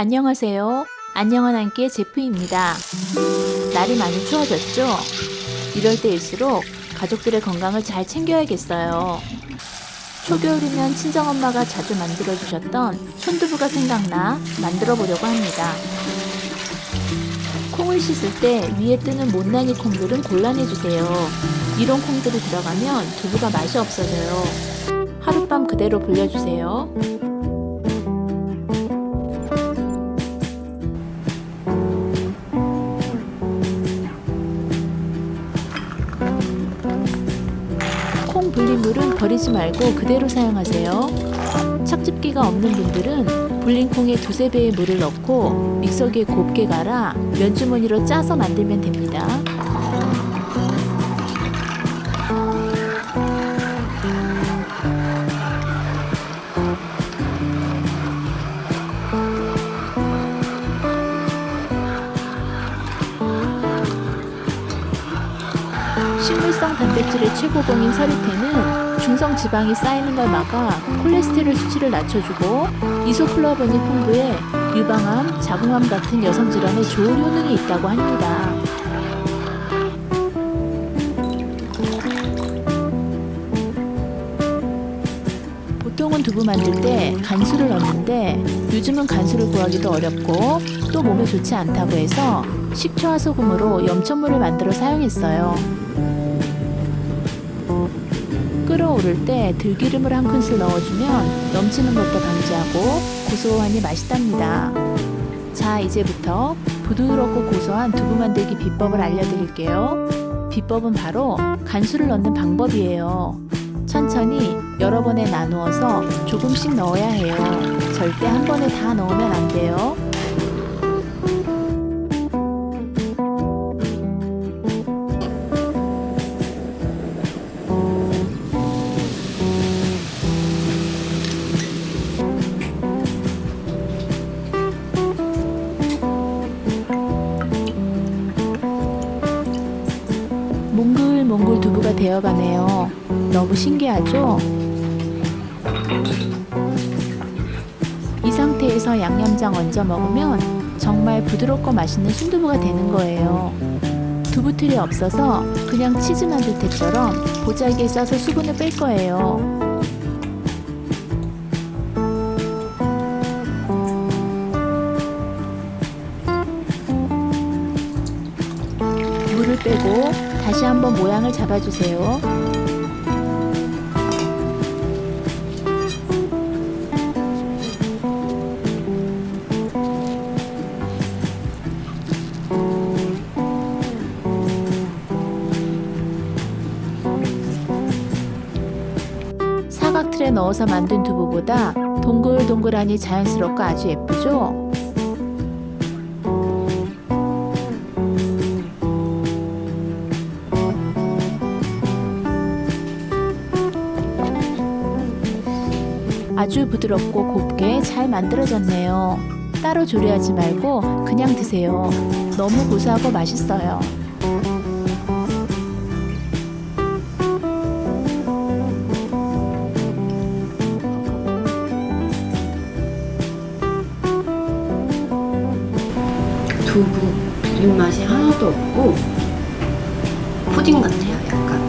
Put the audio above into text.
안녕하세요. 안녕한 한끼의 제프입니다. 날이 많이 추워졌죠? 이럴 때일수록 가족들의 건강을 잘 챙겨야겠어요. 초겨울이면 친정엄마가 자주 만들어주셨던 손두부가 생각나 만들어 보려고 합니다. 콩을 씻을 때 위에 뜨는 못난이 콩들은 골라내주세요. 이런 콩들이 들어가면 두부가 맛이 없어져요. 하룻밤 그대로 불려주세요. 콩 불린 물은 버리지 말고 그대로 사용하세요. 착즙기가 없는 분들은 불린 콩에 두세 배의 물을 넣고 믹서기에 곱게 갈아 면주머니로 짜서 만들면 됩니다. 식물성 단백질의 최고봉인 서리태는 중성 지방이 쌓이는 걸 막아 콜레스테롤 수치를 낮춰주고 이소플라보니 풍부해 유방암, 자궁암 같은 여성 질환에 좋은 효능이 있다고 합니다. 보통은 두부 만들 때 간수를 넣는데 요즘은 간수를 구하기도 어렵고 또 몸에 좋지 않다고 해서 식초와 소금으로 염천물을 만들어 사용했어요. 끓어오를 때 들기름을 한 큰술 넣어주면 넘치는 것도 방지하고 고소하니 맛있답니다. 자, 이제부터 부드럽고 고소한 두부 만들기 비법을 알려드릴게요. 비법은 바로 간수를 넣는 방법이에요. 천천히 여러 번에 나누어서 조금씩 넣어야 해요. 절대 한 번에 다 넣으면 안 돼요. 되어가네요. 너무 신기하죠? 이 상태에서 양념장 얹어 먹으면 정말 부드럽고 맛있는 순두부가 되는 거예요. 두부틀이 없어서 그냥 치즈 만들 때처럼 보자기에 싸서 수분을 뺄 거예요. 물을 빼고 다시 한번 모양을 잡아주세요. 사각 틀에 넣어서 만든 두부보다 동글동글하니 자연스럽고 아주 예쁘죠? 아주 부드럽고 곱게 잘 만들어졌네요. 따로 조리하지 말고 그냥 드세요. 너무 고소하고 맛있어요. 두부 입맛이 하나도 없고 푸딩 같아.